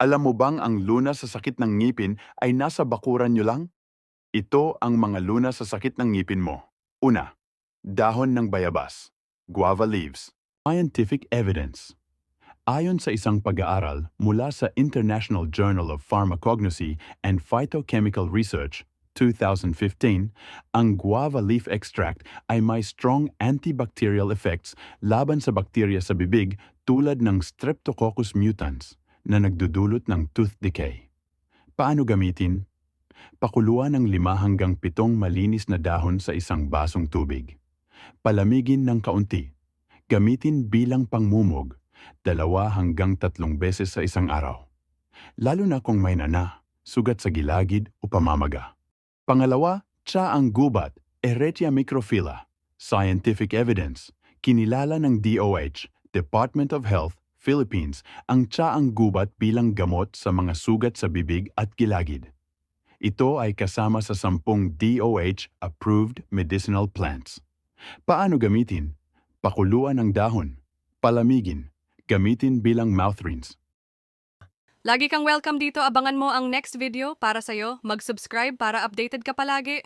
Alam mo bang ang lunas sa sakit ng ngipin ay nasa bakuran nyo lang? Ito ang mga lunas sa sakit ng ngipin mo. Una, dahon ng bayabas, guava leaves. Scientific evidence. Ayon sa isang pag-aaral mula sa International Journal of Pharmacognosy and Phytochemical Research, 2015, ang guava leaf extract ay may strong antibacterial effects laban sa bakterya sa bibig tulad ng Streptococcus mutans na nagdudulot ng tooth decay. Paano gamitin? Pakuluan ng lima hanggang pitong malinis na dahon sa isang basong tubig. Palamigin ng kaunti. Gamitin bilang pangmumog, dalawa hanggang tatlong beses sa isang araw. Lalo na kung may nana, sugat sa gilagid o pamamaga. Pangalawa, tsa ang gubat, Eretia microphylla. Scientific evidence. Kinilala ng DOH, Department of Health, Philippines, ang tsa ang gubat bilang gamot sa mga sugat sa bibig at gilagid. Ito ay kasama sa sampung DOH-approved medicinal plants. Paano gamitin? Pakuluan ng dahon. Palamigin. Gamitin bilang mouth rinse. Lagi kang welcome dito. Abangan mo ang next video para sa'yo. Mag-subscribe para updated ka palagi.